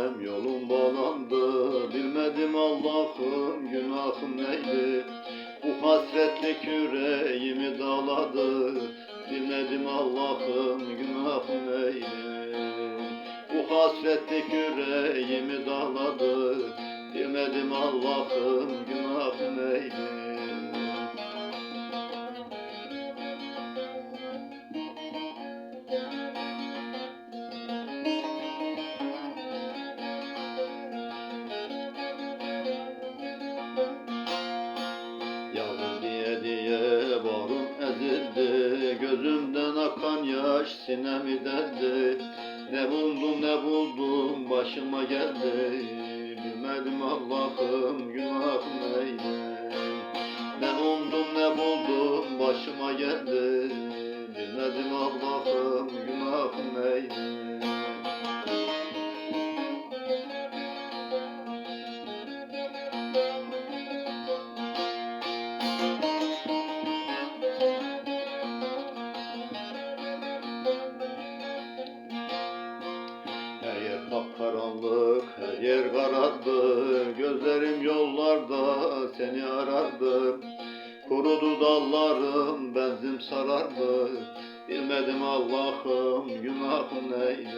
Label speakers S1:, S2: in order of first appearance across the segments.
S1: bilmem yolum bağlandı Bilmedim Allah'ım günahım neydi Bu hasretlik yüreğimi dağladı Bilmedim Allah'ım günahım neydi Bu hasretlik yüreğimi dağladı Bilmedim Allah'ım günahım neydi Gözümden akan yaş sinemi deldi Ne buldum ne buldum başıma geldi. Bilmedim Allah'ım günahım neydi? Ne buldum ne buldum başıma geldi kapkaranlık, her yer karardı Gözlerim yollarda seni arardı. Kurudu dallarım, benzim sarardı. Bilmedim Allah'ım günahım neydi?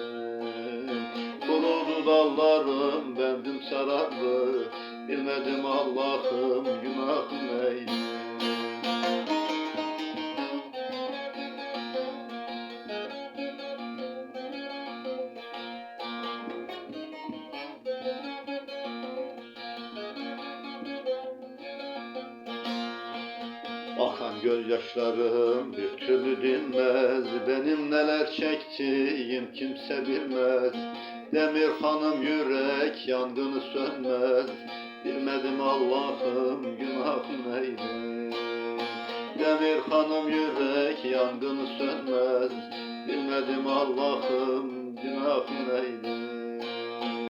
S1: Kurudu dallarım, benzim sarardı. Bilmedim Allah'ım günahım neydi Akan gözyaşlarım bir türlü dinmez. Benim neler çektiğim kimse bilmez. Demir hanım yürek yangını sönmez. Bilmedim Allah'ım günahım neydi? Demir hanım yürek yangını sönmez. Bilmedim Allah'ım günahım neydi